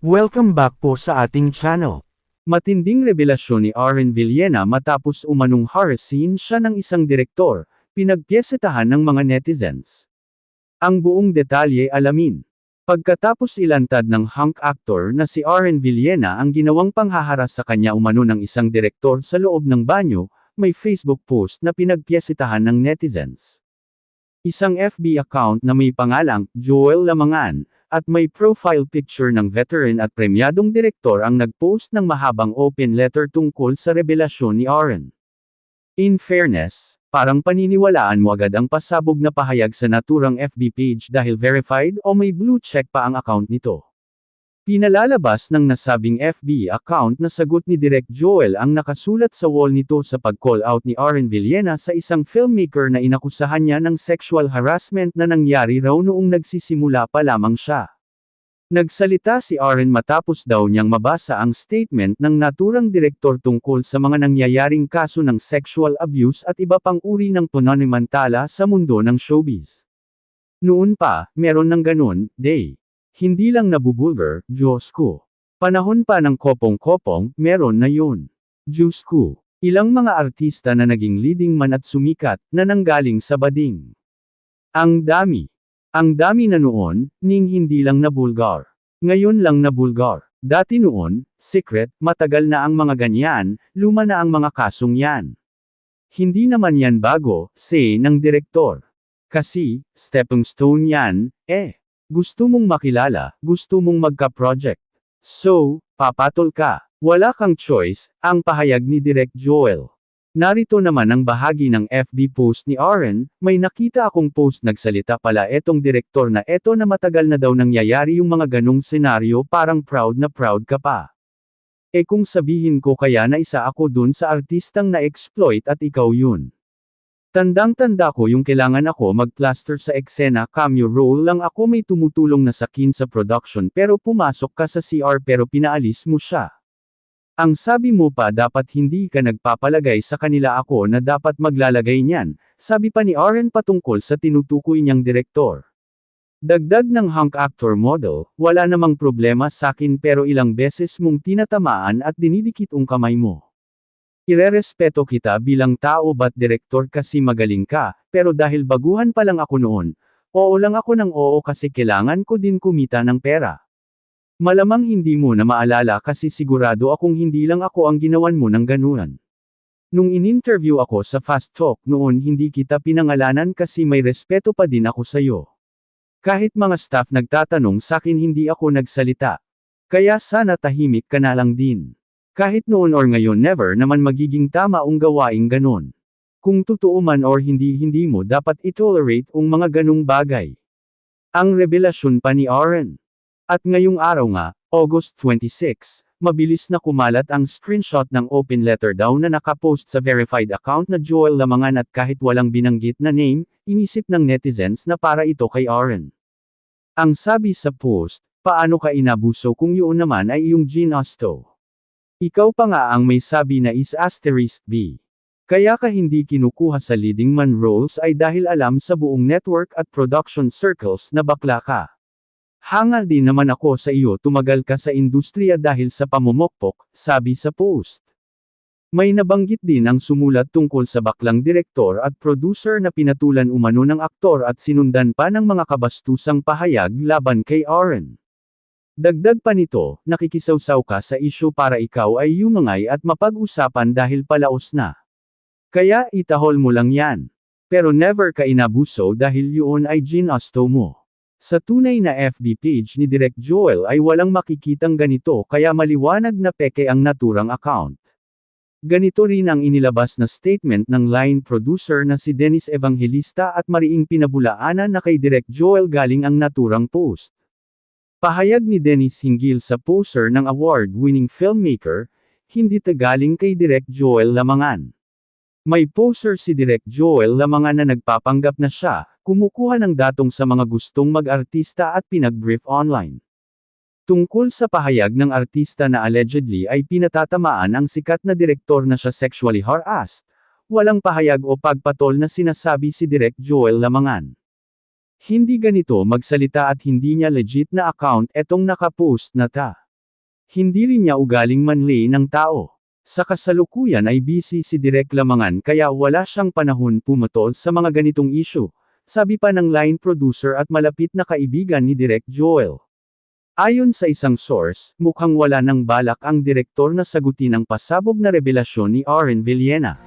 Welcome back po sa ating channel. Matinding revelasyon ni Aaron Villena matapos umanong harassing siya ng isang direktor, pinagpyesetahan ng mga netizens. Ang buong detalye alamin. Pagkatapos ilantad ng hunk actor na si Aaron Villena ang ginawang panghaharas sa kanya umano ng isang direktor sa loob ng banyo, may Facebook post na pinagpyesetahan ng netizens. Isang FB account na may pangalang Joel Lamangan, at may profile picture ng veteran at premyadong direktor ang nagpost ng mahabang open letter tungkol sa revelasyon ni Aaron. In fairness, parang paniniwalaan mo agad ang pasabog na pahayag sa naturang FB page dahil verified o may blue check pa ang account nito. Pinalalabas ng nasabing FB account na sagot ni Direk Joel ang nakasulat sa wall nito sa pag-call out ni Aaron Villena sa isang filmmaker na inakusahan niya ng sexual harassment na nangyari raw noong nagsisimula pa lamang siya. Nagsalita si Aaron matapos daw niyang mabasa ang statement ng naturang direktor tungkol sa mga nangyayaring kaso ng sexual abuse at iba pang uri ng pananimantala sa mundo ng showbiz. Noon pa, meron ng ganun, day. Hindi lang nabubulgar, Diyos ko. Panahon pa ng kopong-kopong, meron na yun. Diyos ko. Ilang mga artista na naging leading man at sumikat, na nanggaling sa bading. Ang dami. Ang dami na noon, ning hindi lang na bulgar. Ngayon lang na bulgar. Dati noon, secret, matagal na ang mga ganyan, luma na ang mga kasong yan. Hindi naman yan bago, say ng direktor. Kasi, stepping stone yan, eh. Gusto mong makilala, gusto mong magka-project. So, papatol ka. Wala kang choice, ang pahayag ni Direk Joel. Narito naman ang bahagi ng FB post ni Aaron, may nakita akong post nagsalita pala etong direktor na eto na matagal na daw nangyayari yung mga ganong senaryo parang proud na proud ka pa. E kung sabihin ko kaya na isa ako dun sa artistang na-exploit at ikaw yun. Tandang-tanda ko yung kailangan ako mag-plaster sa eksena cameo role lang ako may tumutulong na sakin sa production pero pumasok ka sa CR pero pinaalis mo siya. Ang sabi mo pa dapat hindi ka nagpapalagay sa kanila ako na dapat maglalagay niyan, sabi pa ni Aaron patungkol sa tinutukoy niyang direktor. Dagdag ng hunk actor model, wala namang problema sakin pero ilang beses mong tinatamaan at dinidikit ang kamay mo. Irerespeto kita bilang tao ba't direktor kasi magaling ka, pero dahil baguhan pa lang ako noon, oo lang ako ng oo kasi kailangan ko din kumita ng pera. Malamang hindi mo na maalala kasi sigurado akong hindi lang ako ang ginawan mo ng ganunan. Nung in-interview ako sa Fast Talk noon hindi kita pinangalanan kasi may respeto pa din ako sa'yo. Kahit mga staff nagtatanong sakin hindi ako nagsalita. Kaya sana tahimik ka na lang din. Kahit noon or ngayon never naman magiging tama ang gawaing ganon. Kung totoo man or hindi hindi mo dapat itolerate ang mga ganong bagay. Ang revelasyon pa ni Aaron. At ngayong araw nga, August 26, mabilis na kumalat ang screenshot ng open letter daw na nakapost sa verified account na Joel Lamangan at kahit walang binanggit na name, inisip ng netizens na para ito kay Aaron. Ang sabi sa post, paano ka inabuso kung yun naman ay iyong ginasto? Ikaw pa nga ang may sabi na is asterisk B. Kaya ka hindi kinukuha sa leading man roles ay dahil alam sa buong network at production circles na bakla ka. Hangal din naman ako sa iyo tumagal ka sa industriya dahil sa pamumokpok, sabi sa post. May nabanggit din ang sumulat tungkol sa baklang direktor at producer na pinatulan umano ng aktor at sinundan pa ng mga kabastusang pahayag laban kay Aaron. Dagdag pa nito, nakikisawsaw ka sa isyo para ikaw ay yumangay at mapag-usapan dahil palaos na. Kaya itahol mo lang yan. Pero never ka inabuso dahil yun ay ginasto mo. Sa tunay na FB page ni Direk Joel ay walang makikitang ganito kaya maliwanag na peke ang naturang account. Ganito rin ang inilabas na statement ng line producer na si Dennis Evangelista at mariing pinabulaanan na kay Direk Joel galing ang naturang post. Pahayag ni Dennis hinggil sa poster ng award-winning filmmaker, hindi tagaling kay Direk Joel Lamangan. May poster si Direk Joel Lamangan na nagpapanggap na siya, kumukuha ng datong sa mga gustong mag-artista at pinag-brief online. Tungkol sa pahayag ng artista na allegedly ay pinatatamaan ang sikat na direktor na siya sexually harassed, walang pahayag o pagpatol na sinasabi si Direk Joel Lamangan. Hindi ganito magsalita at hindi niya legit na account etong nakapost na ta. Hindi rin niya ugaling manli ng tao. Sa kasalukuyan ay busy si Direk Lamangan kaya wala siyang panahon pumatol sa mga ganitong issue, sabi pa ng line producer at malapit na kaibigan ni Direk Joel. Ayon sa isang source, mukhang wala ng balak ang direktor na sagutin ang pasabog na revelasyon ni Aaron Villena.